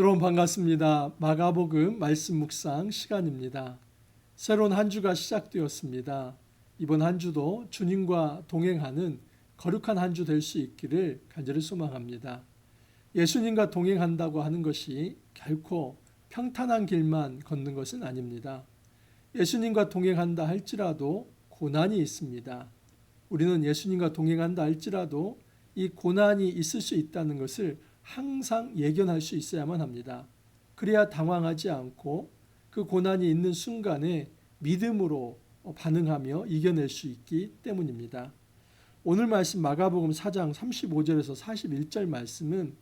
여러분 반갑습니다. 마가복음 말씀 묵상 시간입니다. 새로운 한 주가 시작되었습니다. 이번 한 주도 주님과 동행하는 거룩한 한 주 될 수 있기를 간절히 소망합니다. 예수님과 동행한다고 하는 것이 결코 평탄한 길만 걷는 것은 아닙니다. 예수님과 동행한다 할지라도 고난이 있습니다. 우리는 예수님과 동행한다 할지라도 이 고난이 있을 수 있다는 것을 항상 예견할 수 있어야만 합니다. 그래야 당황하지 않고 그 고난이 있는 순간에 믿음으로 반응하며 이겨낼 수 있기 때문입니다. 오늘 말씀 마가복음 4장 35절에서 41절 말씀은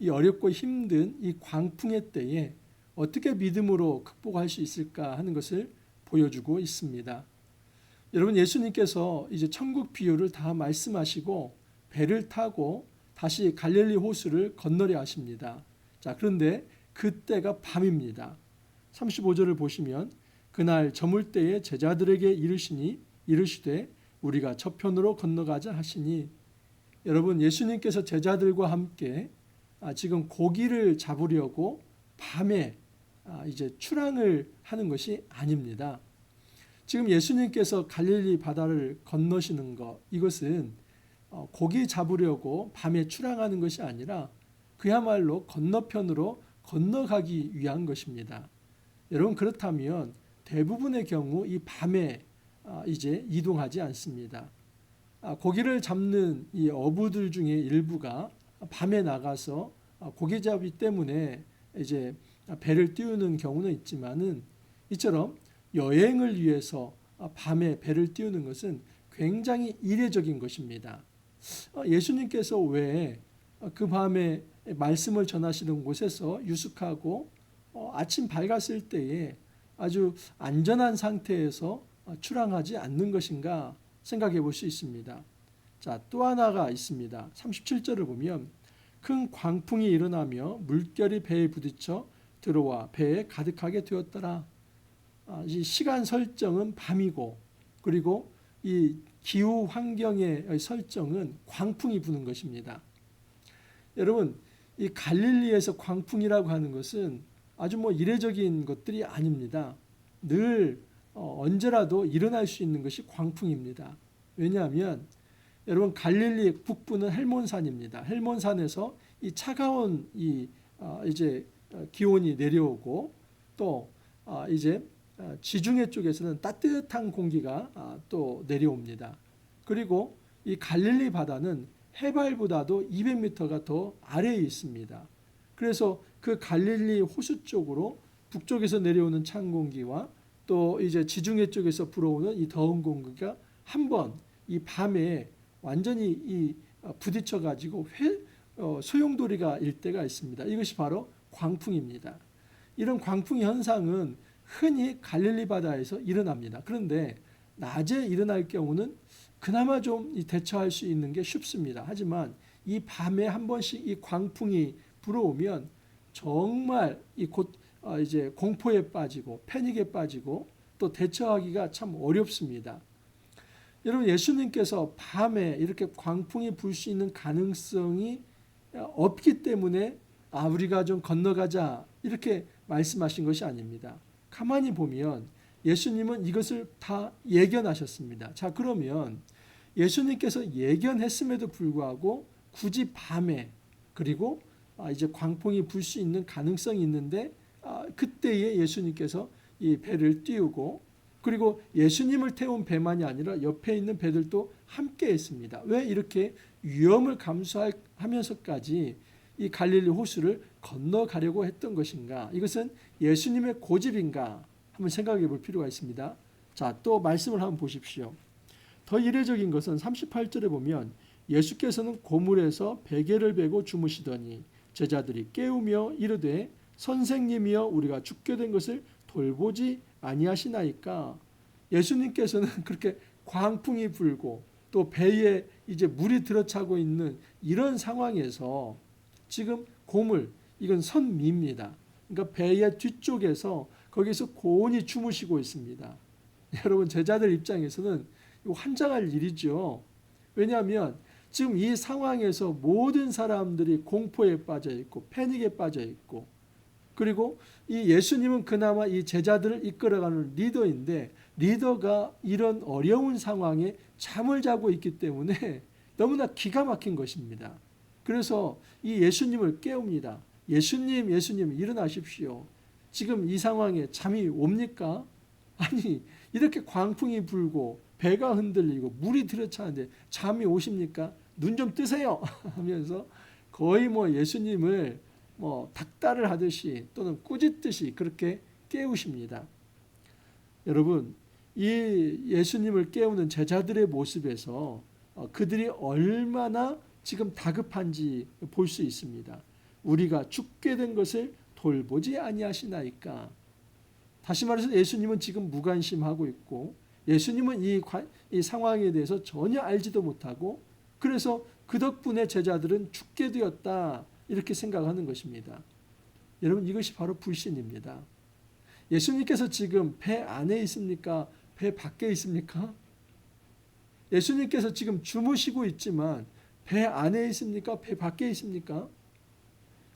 이 어렵고 힘든 이 광풍의 때에 어떻게 믿음으로 극복할 수 있을까 하는 것을 보여주고 있습니다. 여러분 예수님께서 이제 천국 비유를 다 말씀하시고 배를 타고 다시 갈릴리 호수를 건너려 하십니다. 자, 그런데 그때가 밤입니다. 35절을 보시면 그날 저물 때에 제자들에게 이르시니 이르시되 우리가 저편으로 건너가자 하시니 여러분 예수님께서 제자들과 함께 아, 지금 고기를 잡으려고 밤에 아, 이제 출항을 하는 것이 아닙니다. 지금 예수님께서 갈릴리 바다를 건너시는 것 이것은 어, 고기 잡으려고 밤에 출항하는 것이 아니라 그야말로 건너편으로 건너가기 위한 것입니다. 여러분 그렇다면 대부분의 경우 이 밤에 아, 이제 이동하지 않습니다. 아, 고기를 잡는 이 어부들 중에 일부가 밤에 나가서 아, 고기잡이 때문에 이제 배를 띄우는 경우는 있지만은 이처럼 여행을 위해서 밤에 배를 띄우는 것은 굉장히 이례적인 것입니다. 어, 예수님께서 왜 그 밤에 말씀을 전하시는 곳에서 유숙하고 어, 아침 밝았을 때에 아주 안전한 상태에서 출항하지 않는 것인가 생각해 볼 수 있습니다. 자, 또 하나가 있습니다. 37절을 보면 큰 광풍이 일어나며 물결이 배에 부딪혀 들어와 배에 가득하게 되었더라. 아, 이 시간 설정은 밤이고 그리고 이 기후 환경의 설정은 광풍이 부는 것입니다. 여러분, 이 갈릴리에서 광풍이라고 하는 것은 아주 뭐 이례적인 것들이 아닙니다. 늘 어, 언제라도 일어날 수 있는 것이 광풍입니다. 왜냐하면 여러분 갈릴리 북부는 헬몬산입니다. 헬몬산에서 이 차가운 이 어, 이제 기온이 내려오고 또 어, 이제 지중해 쪽에서는 따뜻한 공기가 아, 또 내려옵니다. 그리고 이 갈릴리 바다는 해발보다도 200m가 더 아래에 있습니다. 그래서 그 갈릴리 호수 쪽으로 북쪽에서 내려오는 찬 공기와 또 이제 지중해 쪽에서 불어오는 이 더운 공기가 한번 이 밤에 완전히 이 어, 부딪혀 가지고 어, 소용돌이가 일 때가 있습니다. 이것이 바로 광풍입니다. 이런 광풍 현상은 흔히 갈릴리 바다에서 일어납니다. 그런데 낮에 일어날 경우는 그나마 좀 대처할 수 있는 게 쉽습니다. 하지만 이 밤에 한 번씩 이 광풍이 불어오면 정말 이곧 어, 이제 공포에 빠지고 패닉에 빠지고 또 대처하기가 참 어렵습니다. 여러분 예수님께서 밤에 이렇게 광풍이 불 수 있는 가능성이 없기 때문에 아 우리가 좀 건너가자 이렇게 말씀하신 것이 아닙니다. 가만히 보면 예수님은 이것을 다 예견하셨습니다. 자, 그러면 예수님께서 예견했음에도 불구하고 굳이 밤에 그리고 아, 이제 광풍이 불 수 있는 가능성이 있는데 아, 그때에 예수님께서 이 배를 띄우고 그리고 예수님을 태운 배만이 아니라 옆에 있는 배들도 함께 했습니다. 왜 이렇게 위험을 감수하면서까지 이 갈릴리 호수를 건너가려고 했던 것인가? 이것은 예수님의 고집인가? 한번 생각해 볼 필요가 있습니다. 자, 또 말씀을 한번 보십시오. 더 이례적인 것은 38절에 보면 예수께서는 고물에서 베개를 베고 주무시더니 제자들이 깨우며 이르되 선생님이여 우리가 죽게 된 것을 돌보지 아니하시나이까 예수님께서는 그렇게 광풍이 불고 또 배에 이제 물이 들어차고 있는 이런 상황에서 지금 고물 이건 선미입니다. 그러니까 배의 뒤쪽에서 거기서 고온히 주무시고 있습니다. 여러분 제자들 입장에서는 환장할 일이죠. 왜냐하면 지금 이 상황에서 모든 사람들이 공포에 빠져 있고 패닉에 빠져 있고 그리고 이 예수님은 그나마 이 제자들을 이끌어가는 리더인데 리더가 이런 어려운 상황에 잠을 자고 있기 때문에 너무나 기가 막힌 것입니다. 그래서 이 예수님을 깨웁니다. 예수님, 예수님 일어나십시오. 지금 이 상황에 잠이 옵니까? 아니 이렇게 광풍이 불고 배가 흔들리고 물이 들어차는데 잠이 오십니까? 눈 좀 뜨세요 하면서 거의 뭐 예수님을 뭐 닥달을 하듯이 또는 꾸짖듯이 그렇게 깨우십니다. 여러분 이 예수님을 깨우는 제자들의 모습에서 어, 그들이 얼마나 지금 다급한지 볼 수 있습니다. 우리가 죽게 된 것을 돌보지 아니하시나이까. 다시 말해서 예수님은 지금 무관심하고 있고 예수님은 이, 관, 이 상황에 대해서 전혀 알지도 못하고 그래서 그 덕분에 제자들은 죽게 되었다 이렇게 생각하는 것입니다. 여러분 이것이 바로 불신입니다. 예수님께서 지금 배 안에 있습니까? 배 밖에 있습니까? 예수님께서 지금 주무시고 있지만 배 안에 있습니까? 배 밖에 있습니까?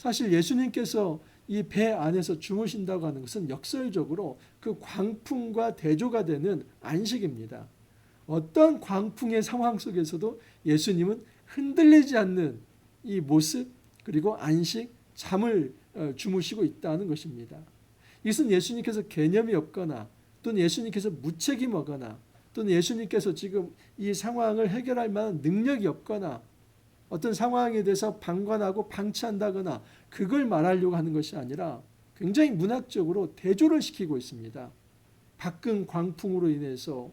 사실 예수님께서 이 배 안에서 주무신다고 하는 것은 역설적으로 그 광풍과 대조가 되는 안식입니다. 어떤 광풍의 상황 속에서도 예수님은 흔들리지 않는 이 모습 그리고 안식 잠을 어, 주무시고 있다는 것입니다. 이것은 예수님께서 개념이 없거나 또는 예수님께서 무책임하거나 또는 예수님께서 지금 이 상황을 해결할 만한 능력이 없거나 어떤 상황에 대해서 방관하고 방치한다거나 그걸 말하려고 하는 것이 아니라 굉장히 문학적으로 대조를 시키고 있습니다. 박근 광풍으로 인해서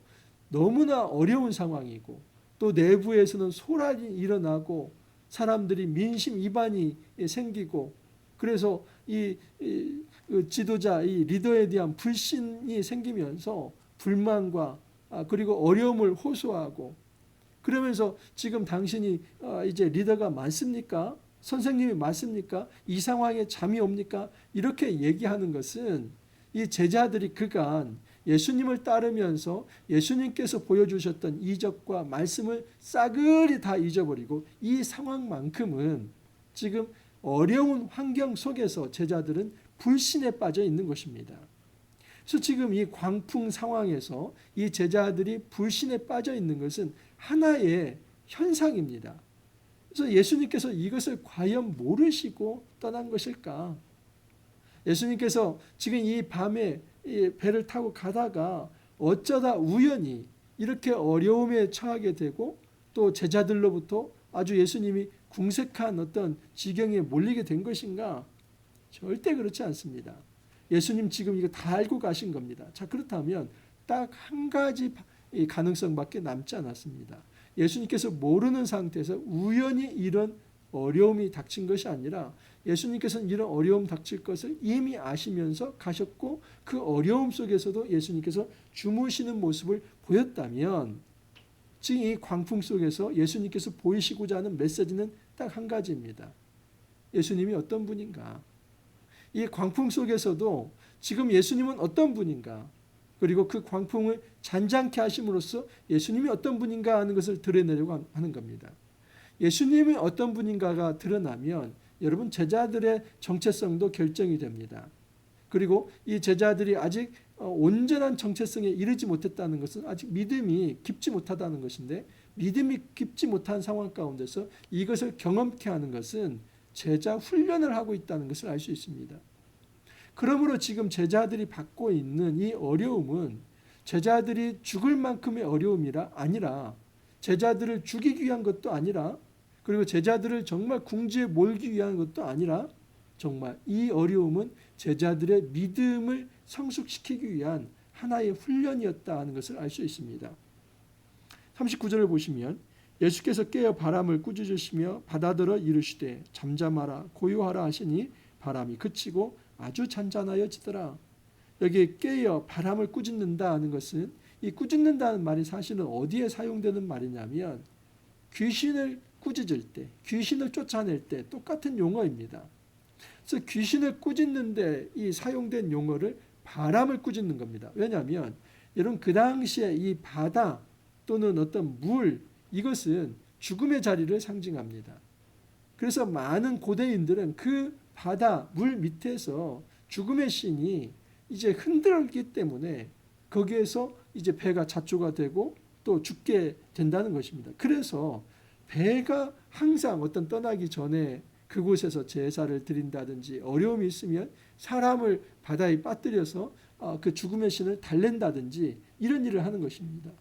너무나 어려운 상황이고 또 내부에서는 소란이 일어나고 사람들이 민심 이반이 생기고 그래서 이, 이 지도자 이 리더에 대한 불신이 생기면서 불만과 아, 그리고 어려움을 호소하고 그러면서 지금 당신이 아, 이제 리더가 맞습니까? 선생님이 맞습니까? 이 상황에 잠이 옵니까? 이렇게 얘기하는 것은 이 제자들이 그간 예수님을 따르면서 예수님께서 보여주셨던 이적과 말씀을 싸그리 다 잊어버리고 이 상황만큼은 지금 어려운 환경 속에서 제자들은 불신에 빠져 있는 것입니다. 그래서 지금 이 광풍 상황에서 이 제자들이 불신에 빠져 있는 것은 하나의 현상입니다. 그래서 예수님께서 이것을 과연 모르시고 떠난 것일까? 예수님께서 지금 이 밤에 이 배를 타고 가다가 어쩌다 우연히 이렇게 어려움에 처하게 되고 또 제자들로부터 아주 예수님이 궁색한 어떤 지경에 몰리게 된 것인가? 절대 그렇지 않습니다. 예수님 지금 이거 다 알고 가신 겁니다. 자, 그렇다면 딱 한 가지 가능성밖에 남지 않았습니다. 예수님께서 모르는 상태에서 우연히 이런 어려움이 닥친 것이 아니라 예수님께서는 이런 어려움 닥칠 것을 이미 아시면서 가셨고 그 어려움 속에서도 예수님께서 주무시는 모습을 보였다면 지금 이 광풍 속에서 예수님께서 보이시고자 하는 메시지는 딱 한 가지입니다. 예수님이 어떤 분인가? 이 광풍 속에서도 지금 예수님은 어떤 분인가? 그리고 그 광풍을 잔잔케 하심으로써 예수님이 어떤 분인가 하는 것을 드러내려고 하는 겁니다. 예수님이 어떤 분인가가 드러나면 여러분 제자들의 정체성도 결정이 됩니다. 그리고 이 제자들이 아직 어, 온전한 정체성에 이르지 못했다는 것은 아직 믿음이 깊지 못하다는 것인데 믿음이 깊지 못한 상황 가운데서 이것을 경험케 하는 것은 제자 훈련을 하고 있다는 것을 알 수 있습니다. 그러므로 지금 제자들이 받고 있는 이 어려움은 제자들이 죽을 만큼의 어려움이라 아니라 제자들을 죽이기 위한 것도 아니라 그리고 제자들을 정말 궁지에 몰기 위한 것도 아니라 정말 이 어려움은 제자들의 믿음을 성숙시키기 위한 하나의 훈련이었다 하는 것을 알 수 있습니다. 39절을 보시면 예수께서 깨어 바람을 꾸짖으시며 바다들어 이르시되 잠잠하라 고요하라 하시니 바람이 그치고 아주 잔잔하여 지더라. 여기 깨어 바람을 꾸짖는다 하는 것은 이 꾸짖는다는 말이 사실은 어디에 사용되는 말이냐면 귀신을 꾸짖을 때, 귀신을 쫓아낼 때 똑같은 용어입니다. 그래서 귀신을 꾸짖는데 이 사용된 용어를 바람을 꾸짖는 겁니다. 왜냐하면 여러분 그 당시에 이 바다 또는 어떤 물 이것은 죽음의 자리를 상징합니다. 그래서 많은 고대인들은 그 바다 물 밑에서 죽음의 신이 이제 흔들었기 때문에 거기에서 이제 배가 자초가 되고 또 죽게 된다는 것입니다. 그래서 배가 항상 어떤 떠나기 전에 그곳에서 제사를 드린다든지 어려움이 있으면 사람을 바다에 빠뜨려서 어, 그 죽음의 신을 달랜다든지 이런 일을 하는 것입니다.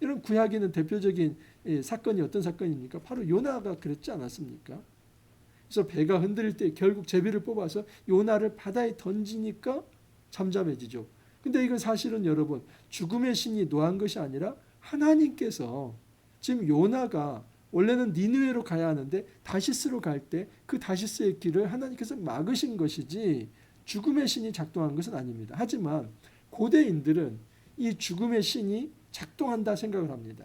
이런 구약에는 대표적인 예, 사건이 어떤 사건입니까? 바로 요나가 그랬지 않았습니까? 그래서 배가 흔들릴 때 결국 제비를 뽑아서 요나를 바다에 던지니까 잠잠해지죠. 근데 이건 사실은 여러분 죽음의 신이 노한 것이 아니라 하나님께서 지금 요나가 원래는 니느웨로 가야 하는데 다시스로 갈 때 그 다시스의 길을 하나님께서 막으신 것이지 죽음의 신이 작동한 것은 아닙니다. 하지만 고대인들은 이 죽음의 신이 작동한다 생각을 합니다.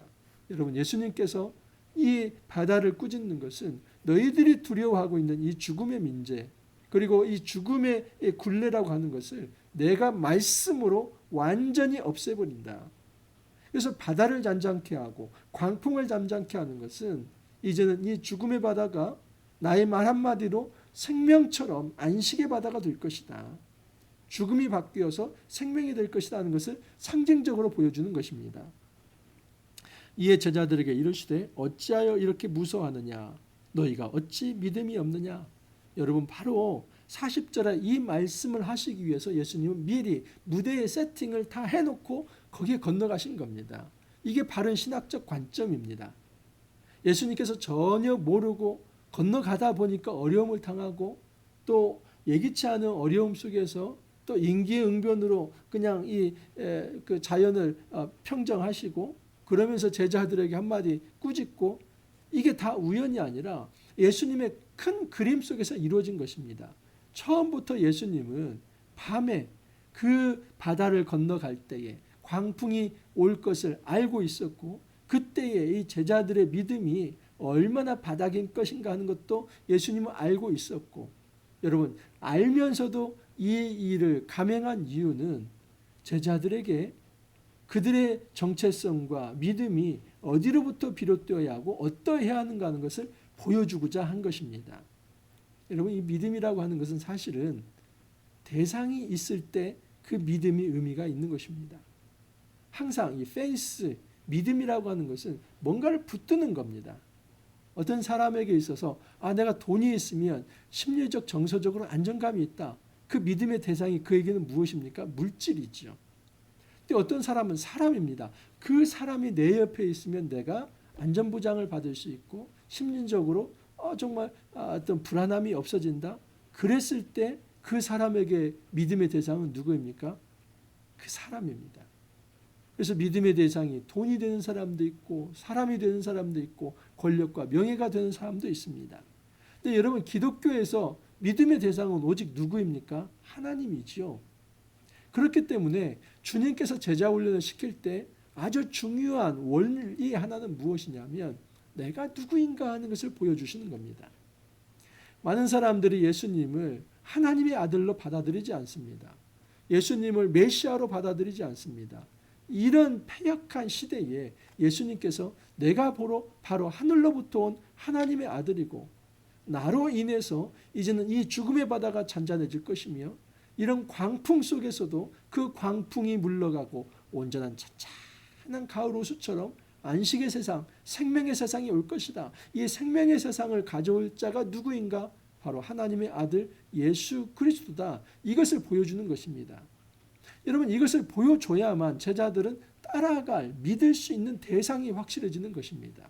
여러분 예수님께서 이 바다를 꾸짖는 것은 너희들이 두려워하고 있는 이 죽음의 민재 그리고 이 죽음의 굴레라고 하는 것을 내가 말씀으로 완전히 없애버린다. 그래서 바다를 잠잠케 하고 광풍을 잠잠케 하는 것은 이제는 이 죽음의 바다가 나의 말 한마디로 생명처럼 안식의 바다가 될 것이다. 죽음이 바뀌어서 생명이 될 것이다 하는 것을 상징적으로 보여주는 것입니다. 이에 제자들에게 이르시되 어찌하여 이렇게 무서워하느냐 너희가 어찌 믿음이 없느냐 여러분 바로 40절에 이 말씀을 하시기 위해서 예수님은 미리 무대의 세팅을 다 해놓고 거기에 건너가신 겁니다. 이게 바른 신학적 관점입니다. 예수님께서 전혀 모르고 건너가다 보니까 어려움을 당하고 또 예기치 않은 어려움 속에서 또 인기응변으로 그냥 이 그 자연을 어, 평정하시고 그러면서 제자들에게 한마디 꾸짖고 이게 다 우연이 아니라 예수님의 큰 그림 속에서 이루어진 것입니다. 처음부터 예수님은 밤에 그 바다를 건너갈 때에 광풍이 올 것을 알고 있었고 그때에 이 제자들의 믿음이 얼마나 바닥인 것인가 하는 것도 예수님은 알고 있었고 여러분 알면서도 이 일을 감행한 이유는 제자들에게 그들의 정체성과 믿음이 어디로부터 비롯되어야 하고 어떠해야 하는가 하는 것을 보여주고자 한 것입니다. 여러분 이 믿음이라고 하는 것은 사실은 대상이 있을 때 그 믿음이 의미가 있는 것입니다. 항상 이 페이스 믿음이라고 하는 것은 뭔가를 붙드는 겁니다. 어떤 사람에게 있어서 아 내가 돈이 있으면 심리적 정서적으로 안정감이 있다. 그 믿음의 대상이 그에게는 무엇입니까? 물질이죠. 근데 어떤 사람은 사람입니다. 그 사람이 내 옆에 있으면 내가 안전보장을 받을 수 있고 심리적으로 어, 정말 아, 어떤 불안함이 없어진다. 그랬을 때 그 사람에게 믿음의 대상은 누구입니까? 그 사람입니다. 그래서 믿음의 대상이 돈이 되는 사람도 있고 사람이 되는 사람도 있고 권력과 명예가 되는 사람도 있습니다. 근데 여러분 기독교에서 믿음의 대상은 오직 누구입니까? 하나님이지요. 그렇기 때문에 주님께서 제자 훈련을 시킬 때 아주 중요한 원리 하나는 무엇이냐면 내가 누구인가 하는 것을 보여주시는 겁니다. 많은 사람들이 예수님을 하나님의 아들로 받아들이지 않습니다. 예수님을 메시아로 받아들이지 않습니다. 이런 패역한 시대에 예수님께서 내가 보러 바로 하늘로부터 온 하나님의 아들이고 나로 인해서 이제는 이 죽음의 바다가 잔잔해질 것이며 이런 광풍 속에서도 그 광풍이 물러가고 온전한 찬찬한 가을 호수처럼 안식의 세상, 생명의 세상이 올 것이다. 이 생명의 세상을 가져올 자가 누구인가? 바로 하나님의 아들 예수 그리스도다. 이것을 보여주는 것입니다. 여러분 이것을 보여줘야만 제자들은 따라갈 믿을 수 있는 대상이 확실해지는 것입니다.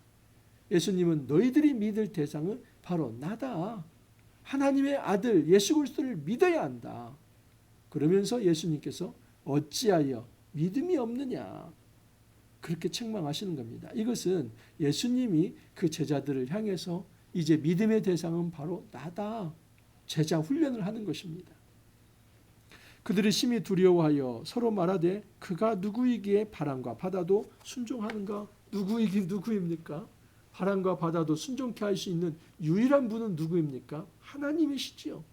예수님은 너희들이 믿을 대상은 바로 나다. 하나님의 아들 예수 그리스도를 믿어야 한다. 그러면서 예수님께서 어찌하여 믿음이 없느냐 그렇게 책망하시는 겁니다. 이것은 예수님이 그 제자들을 향해서 이제 믿음의 대상은 바로 나다. 제자 훈련을 하는 것입니다. 그들이 심히 두려워하여 서로 말하되 그가 누구이기에 바람과 바다도 순종하는가? 누구이긴 누구입니까? 바람과 바다도 순종케 할 수 있는 유일한 분은 누구입니까? 하나님이시지요.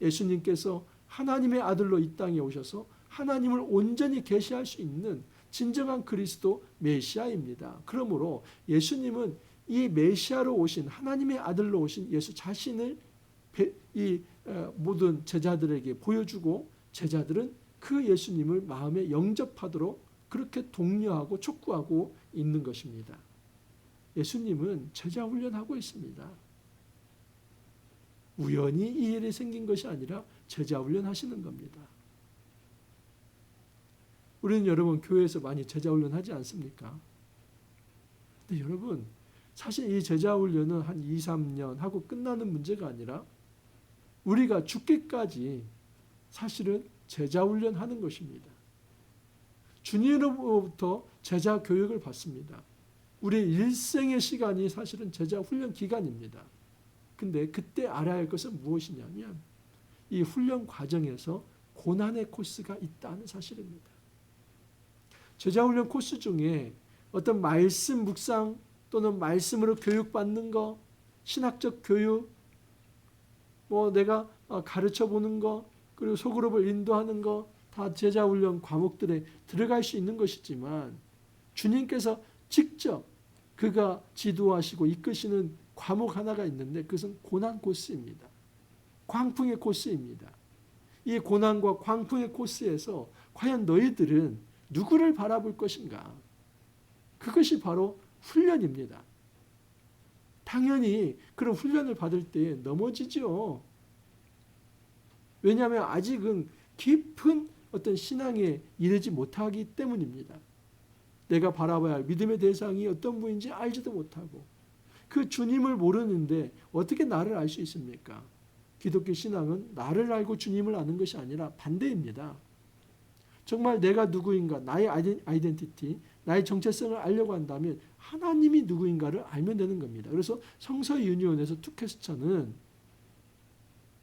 예수님께서 하나님의 아들로 이 땅에 오셔서 하나님을 온전히 계시할 수 있는 진정한 그리스도 메시아입니다. 그러므로 예수님은 이 메시아로 오신 하나님의 아들로 오신 예수 자신을 이 어, 모든 제자들에게 보여주고 제자들은 그 예수님을 마음에 영접하도록 그렇게 독려하고 촉구하고 있는 것입니다. 예수님은 제자 훈련하고 있습니다. 우연히 이 일이 생긴 것이 아니라 제자 훈련하시는 겁니다. 우리는 여러분 교회에서 많이 제자 훈련하지 않습니까? 근데 여러분 사실 이 제자 훈련은 한 2, 3년 하고 끝나는 문제가 아니라 우리가 죽기까지 사실은 제자 훈련하는 것입니다. 주님으로부터 제자 교육을 받습니다. 우리 일생의 시간이 사실은 제자 훈련 기간입니다. 근데 그때 알아야 할 것은 무엇이냐면 이 훈련 과정에서 고난의 코스가 있다는 사실입니다. 제자 훈련 코스 중에 어떤 말씀 묵상 또는 말씀으로 교육받는 거, 신학적 교육, 뭐 내가 가르쳐 보는 거, 그리고 소그룹을 인도하는 거, 다 제자 훈련 과목들에 들어갈 수 있는 것이지만 주님께서 직접 그가 지도하시고 이끄시는 과목 하나가 있는데 그것은 고난 코스입니다. 광풍의 코스입니다. 이 고난과 광풍의 코스에서 과연 너희들은 누구를 바라볼 것인가? 그것이 바로 훈련입니다. 당연히 그런 훈련을 받을 때 넘어지죠. 왜냐하면 아직은 깊은 어떤 신앙에 이르지 못하기 때문입니다. 내가 바라봐야 할 믿음의 대상이 어떤 분인지 알지도 못하고 그 주님을 모르는데 어떻게 나를 알 수 있습니까? 기독교 신앙은 나를 알고 주님을 아는 것이 아니라 반대입니다. 정말 내가 누구인가, 나의 아이덴티티, 나의 정체성을 알려고 한다면 하나님이 누구인가를 알면 되는 겁니다. 그래서 성서 유니온에서 투캐스처는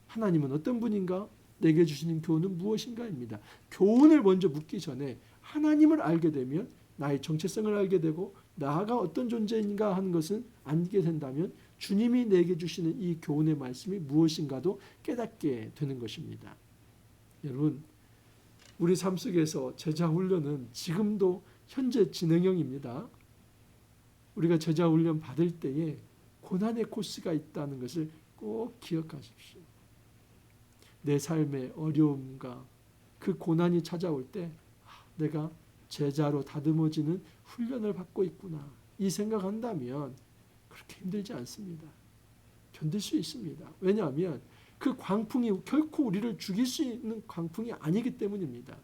하나님은 어떤 분인가, 내게 주시는 교훈은 무엇인가입니다. 교훈을 먼저 묻기 전에 하나님을 알게 되면 나의 정체성을 알게 되고 나가 어떤 존재인가 하는 것은 알게 된다면 주님이 내게 주시는 이 교훈의 말씀이 무엇인가도 깨닫게 되는 것입니다. 여러분, 우리 삶 속에서 제자 훈련은 지금도 현재 진행형입니다. 우리가 제자 훈련 받을 때에 고난의 코스가 있다는 것을 꼭 기억하십시오. 내 삶의 어려움과 그 고난이 찾아올 때 아, 내가 제자로 다듬어지는 훈련을 받고 있구나. 이 생각한다면 그렇게 힘들지 않습니다. 견딜 수 있습니다. 왜냐하면 그 광풍이 결코 우리를 죽일 수 있는 광풍이 아니기 때문입니다.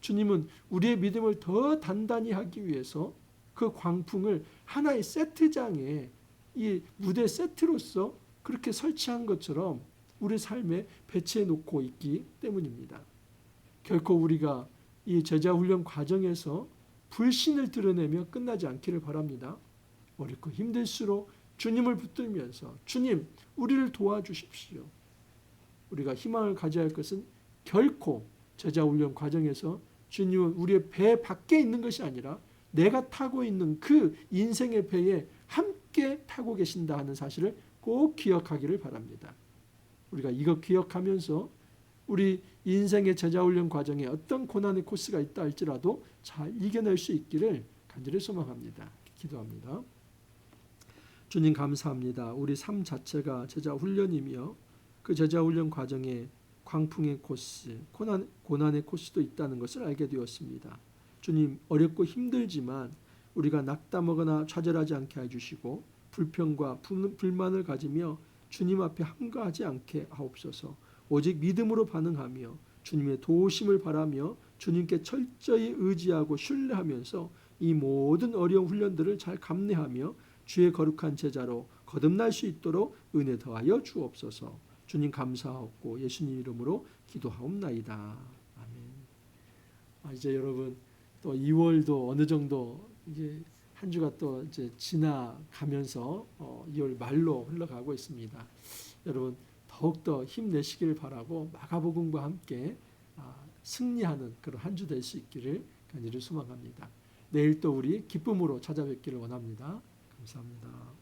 주님은 우리의 믿음을 더 단단히 하기 위해서 그 광풍을 하나의 세트장에 이 무대 세트로서 그렇게 설치한 것처럼 우리 삶에 배치해 놓고 있기 때문입니다. 결코 우리가 이 제자 훈련 과정에서 불신을 드러내며 끝나지 않기를 바랍니다. 어렵고 힘들수록 주님을 붙들면서 주님 우리를 도와주십시오. 우리가 희망을 가져야 할 것은 결코 제자 훈련 과정에서 주님은 우리의 배 밖에 있는 것이 아니라 내가 타고 있는 그 인생의 배에 함께 타고 계신다 하는 사실을 꼭 기억하기를 바랍니다. 우리가 이거 기억하면서 우리 인생의 제자훈련 과정에 어떤 고난의 코스가 있다 할지라도 잘 이겨낼 수 있기를 간절히 소망합니다. 기도합니다. 주님 감사합니다. 우리 삶 자체가 제자훈련이며 그 제자훈련 과정에 광풍의 코스, 고난, 고난의 코스도 있다는 것을 알게 되었습니다. 주님 어렵고 힘들지만 우리가 낙담하거나 좌절하지 않게 해주시고 불평과 불만을 가지며 주님 앞에 함가하지 않게 하옵소서. 오직 믿음으로 반응하며 주님의 도우심을 바라며 주님께 철저히 의지하고 신뢰하면서 이 모든 어려운 훈련들을 잘 감내하며 주의 거룩한 제자로 거듭날 수 있도록 은혜 더하여 주옵소서. 주님 감사하고 예수님 이름으로 기도하옵나이다. 아멘. 아, 이제 여러분 또 2월도 어느 정도 이제 한 주가 또 이제 지나가면서 어, 2월 말로 흘러가고 있습니다. 여러분 더욱더 힘내시기를 바라고 마가복음과 함께 아, 승리하는 그런 한 주 될 수 있기를 간절히 소망합니다. 내일 또 우리 기쁨으로 찾아뵙기를 원합니다. 감사합니다.